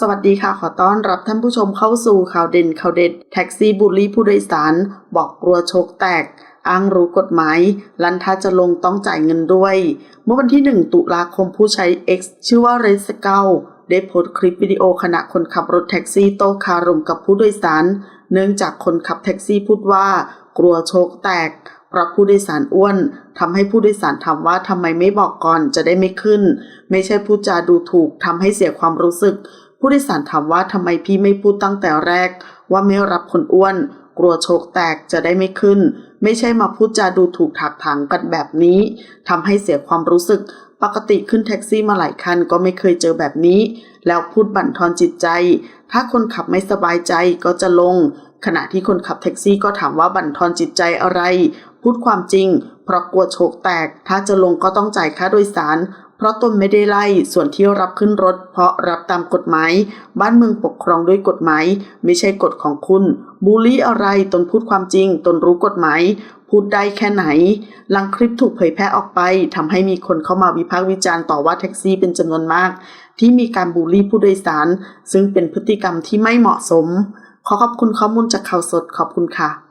สวัสดีค่ะ ขอต้อนรับท่านผู้ชมเข้าสู่ข่าวเด่นข่าวเด็ด แท็กซี่บูลลี่ผู้โดยสาร บอกกลัวโชคแตก อ้างรู้กฎหมาย ลันทาจะลงต้องจ่ายเงินด้วย เมื่อวันที่ 1 ตุลาคมผู้ใช้ X ชื่อว่าเรสเกลได้โพสต์คลิปวิดีโอขณะคนขับรถแท็กซี่โต้คารมกับผู้โดยสาร เนื่องจากคนขับแท็กซี่พูดว่า กลัวโชคแตกเพราะผู้โดยสารอ้วนทำให้ผู้โดยสารถามว่าทำไมไม่บอกก่อนจะได้ไม่ขึ้น ไม่ใช่พูดจาดูถูกทำให้เสียความรู้สึก ผู้โดยสารถามว่าทำไมพี่ไม่พูดตั้งแต่แรก ว่าไม่รับคนอ้วน กลัวโชคแตกจะได้ไม่ขึ้น ไม่ใช่มาพูดจาดูถูกถักถางกันแบบนี้ทำให้เสียความรู้สึก ปกติขึ้นแท็กซี่มาหลายคันก็ไม่เคยเจอแบบนี้ แล้วพูดบั่นทอนจิตใจ ถ้าคนขับไม่สบายใจก็จะลง ขณะที่คนขับแท็กซี่ก็ถามว่าบั่นทอนจิตใจอะไร พูดความจริง เพราะกลัวโชคแตก ถ้าจะลงก็ต้องจ่ายค่าโดยสาร เพราะตนไม่ได้ไล่ ส่วนที่รับขึ้นรถ เพราะรับตามกฎหมาย บ้านเมืองปกครองด้วยกฎหมาย ไม่ใช่กฎของคุณ บูลลี่อะไร ตนพูดความจริง ตนรู้กฎหมาย พูดได้แค่ไหน หลังคลิปถูกเผยแพร่ออกไปทำให้มีคนเข้ามาวิพากษ์วิจารณ์ต่อว่าแท็กซี่เป็นจำนวนมาก ที่มีการบูลลี่ผู้โดยสาร ซึ่งเป็นพฤติกรรมที่ไม่เหมาะสม ขอขอบคุณข้อมูลจากข่าวสด ขอบคุณค่ะ